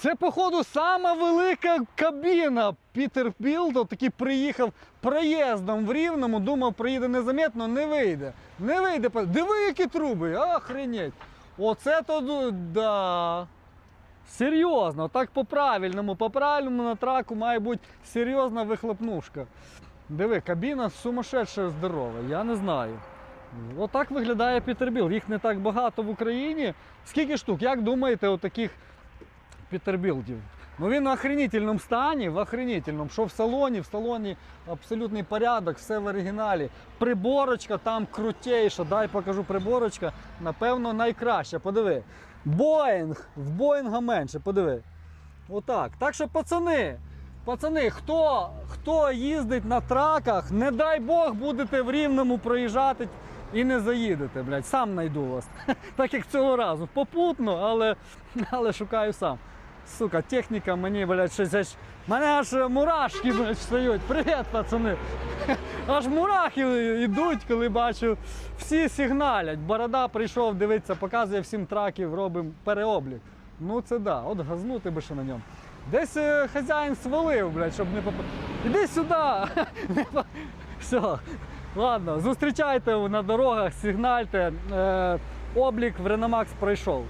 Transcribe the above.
Це, походу, сама велика кабіна. Пітер Білдо такий приїхав проїздом в Рівному, думав, приїде незаметно, не вийде. Не вийде. Диви, які труби, охренеть. Оце то да. Серйозно, так по-правильному, по-правильному на траку має бути серйозна вихлопнушка. Диви, кабіна сумасшедша здорова, я не знаю. Отак виглядає Пітербіл. Їх не так багато в Україні. Скільки штук? Як думаєте, отаких Пітербілдів? Ну він в охренительному стані, в охренительному. Що в салоні, в салоні абсолютний порядок, все в оригіналі. Приборочка там крутейша. Дай покажу приборочка. Напевно, найкраща. Подиви. Боїнг. В Боїнга менше, подиви. Отак. Так що, пацани, пацани, хто, хто їздить на траках, не дай Бог будете в рівному проїжджати і не заїдете, блядь, сам найду вас. Так як цього разу. Попутно, але, але шукаю сам. Сука, техніка мені, блядь, щось аж. Мене аж мурашки, блядь, встають. Привіт, пацани. Аж мурахи йдуть, коли бачу, всі сигналять. Борода прийшов, дивиться, показує всім траків, робимо переоблік. Ну це да, от газнути би ще на ньому. Десь е, хазяїн свалив, блядь, щоб не поп... Іди сюди! Все. Ладно, зустрічайте на дорогах, сигнальте. Е, облік в Реномакс пройшов.